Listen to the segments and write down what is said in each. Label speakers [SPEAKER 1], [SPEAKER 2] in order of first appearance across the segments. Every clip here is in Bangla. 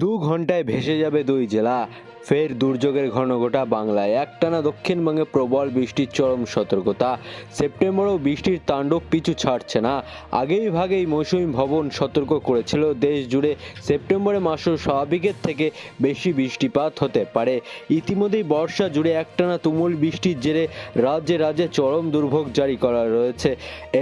[SPEAKER 1] দু ঘন্টায় ভেসে যাবে দুই জেলা ফের দুর্যোগের ঘন গোটা বাংলায় একটানা দক্ষিণবঙ্গে প্রবল বৃষ্টির চরম সতর্কতা সেপ্টেম্বরেও বৃষ্টির তাণ্ডব পিছু ছাড়ছে না আগেই ভাগেই মৌসুমি ভবন সতর্ক করেছিল দেশ জুড়ে সেপ্টেম্বরে মাসও স্বাভাবিকের থেকে বেশি বৃষ্টিপাত হতে পারে ইতিমধ্যেই বর্ষা জুড়ে একটানা তুমুল বৃষ্টির জেরে রাজ্যে রাজ্যে চরম দুর্ভোগ জারি করা রয়েছে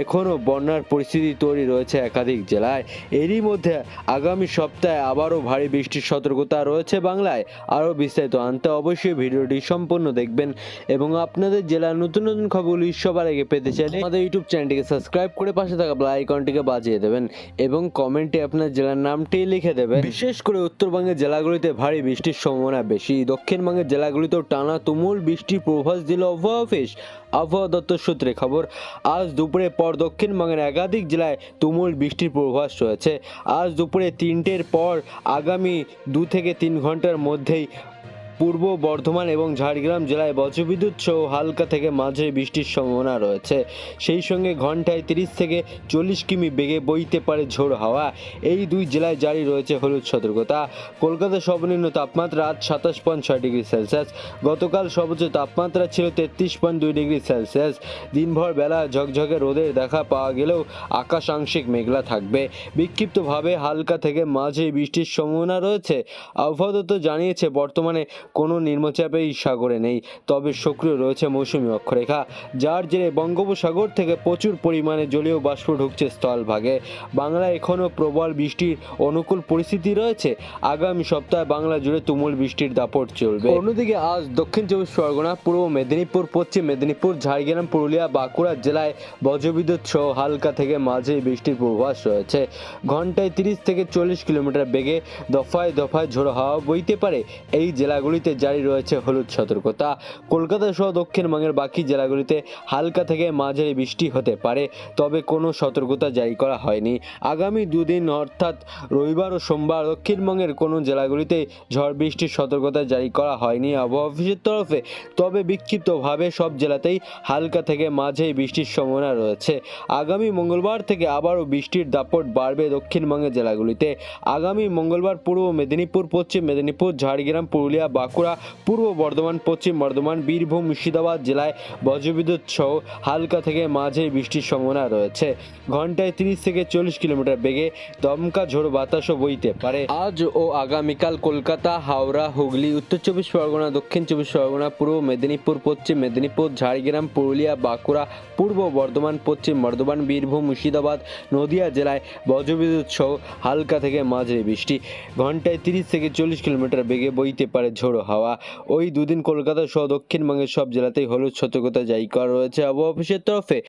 [SPEAKER 1] এখনও বন্যার পরিস্থিতি তৈরি রয়েছে একাধিক জেলায় এরই মধ্যে আগামী সপ্তাহে আবারও ভারী বৃষ্টির সতর্কতা রয়েছে বাংলায় আরও বিস্তারিত বিস্তারিত আনতে অবশ্যই ভিডিওটি সম্পূর্ণ দেখবেন এবং আপনাদের জেলার নতুন নতুন খবরগুলি সবার আগে পেতে চাইলে আমাদের ইউটিউব চ্যানেলটিকে সাবস্ক্রাইব করে পাশে থাকা বেল আইকনটিকে বাজিয়ে দেবেন এবং কমেন্টে আপনার জেলার নামটি লিখে দেবেন বিশেষ করে উত্তরবঙ্গের জেলাগুলিতে ভারী বৃষ্টির সম্ভাবনা বেশি দক্ষিণবঙ্গের জেলাগুলিতেও টানা তুমুল বৃষ্টির প্রভাস দিল আবহাওয়া অফিস আবহাওয়া দপ্তর সূত্রে খবর আজ দুপুরে পর দক্ষিণবঙ্গের একাধিক জেলায় তুমুল বৃষ্টির প্রভাস রয়েছে আজ দুপুরে তিনটের পর আগামী দু থেকে তিন ঘন্টার মধ্যেই পূর্ব বর্ধমান এবং ঝাড়গ্রাম জেলায় বজ্রবিদ্যুৎ সহ হালকা থেকে মাঝে বৃষ্টির সম্ভাবনা রয়েছে সেই সঙ্গে ঘন্টায় তিরিশ থেকে চল্লিশ কিমি বেগে বইতে পারে ঝোড় হাওয়া এই দুই জেলায় জারি রয়েছে হলুদ সতর্কতা কলকাতা সর্বনিম্ন তাপমাত্রা আজ সাতাশ পয়েন্ট ছয় ডিগ্রি সেলসিয়াস গতকাল সর্বোচ্চ তাপমাত্রা ছিল তেত্রিশ পয়েন্ট দুই ডিগ্রি সেলসিয়াস দিনভর বেলা ঝকঝকে রোদের দেখা পাওয়া গেলেও আকাশ আংশিক মেঘলা থাকবে বিক্ষিপ্তভাবে হালকা থেকে মাঝে বৃষ্টির সম্ভাবনা রয়েছে আবহাওয়া জানিয়েছে বর্তমানে কোনো নিম্নচাপেই সাগরে নেই তবে সক্রিয় রয়েছে মৌসুমী অক্ষরেখা যার জেরে বঙ্গোপসাগর থেকে প্রচুর পরিমাণে জলীয় বাষ্প ঢুকছে স্থলভাগে বাংলায় এখনও প্রবল বৃষ্টির অনুকূল পরিস্থিতি রয়েছে আগামী সপ্তাহে বাংলা জুড়ে তুমুল বৃষ্টির দাপট চলবে অন্যদিকে আজ দক্ষিণ চব্বিশ পরগনা পূর্ব মেদিনীপুর পশ্চিম মেদিনীপুর ঝাড়গ্রাম পুরুলিয়া বাঁকুড়া জেলায় বজ্রবিদ্যুৎ সহ হালকা থেকে মাঝে বৃষ্টির পূর্বাভাস রয়েছে ঘন্টায় তিরিশ থেকে চল্লিশ কিলোমিটার বেগে দফায় দফায় ঝোড়ো হাওয়া বইতে পারে এই জেলাগুলি জেলাগুলিতে জারি রয়েছে হলুদ সতর্কতা কলকাতা সহ দক্ষিণবঙ্গের বাকি জেলাগুলিতে হালকা থেকে মাঝারি বৃষ্টি হতে পারে তবে কোনো সতর্কতা জারি করা হয়নি আগামী দুদিন অর্থাৎ রবিবার ও সোমবার দক্ষিণবঙ্গের কোনো জেলাগুলিতে ঝড় বৃষ্টির সতর্কতা জারি করা হয়নি আবহাওয়া অফিসের তরফে তবে বিক্ষিপ্তভাবে সব জেলাতেই হালকা থেকে মাঝারি বৃষ্টির সম্ভাবনা রয়েছে আগামী মঙ্গলবার থেকে আবারও বৃষ্টির দাপট বাড়বে দক্ষিণবঙ্গের জেলাগুলিতে আগামী মঙ্গলবার পূর্ব মেদিনীপুর পশ্চিম মেদিনীপুর ঝাড়গ্রাম পুরুলিয়া বাঁকুড়া পূর্ব বর্ধমান পশ্চিম বর্ধমান বীরভূম মুর্শিদাবাদ জেলায় বজ্রবিদ্যুৎ সহ হালকা থেকে মাঝে বৃষ্টির সম্ভাবনা রয়েছে ঘন্টায় তিরিশ থেকে চল্লিশ কিলোমিটার বেগে দমকা ঝোড় বাতাসও বইতে পারে আজ ও আগামীকাল কলকাতা হাওড়া হুগলি উত্তর চব্বিশ পরগনা দক্ষিণ চব্বিশ পরগনা পূর্ব মেদিনীপুর পশ্চিম মেদিনীপুর ঝাড়গ্রাম পুরুলিয়া বাঁকুড়া পূর্ব বর্ধমান পশ্চিম বর্ধমান বীরভূম মুর্শিদাবাদ নদিয়া জেলায় বজ্রবিদ্যুৎ সহ হালকা থেকে মাঝে বৃষ্টি ঘন্টায় তিরিশ থেকে চল্লিশ কিলোমিটার বেগে বইতে পারে ঝোড় ঝোড়ো হাওয়া ওই দুদিন কলকাতা সহ দক্ষিণবঙ্গের সব জেলাতেই হলুদ সতর্কতা জারি করা রয়েছে আবহাওয়া অফিসের তরফে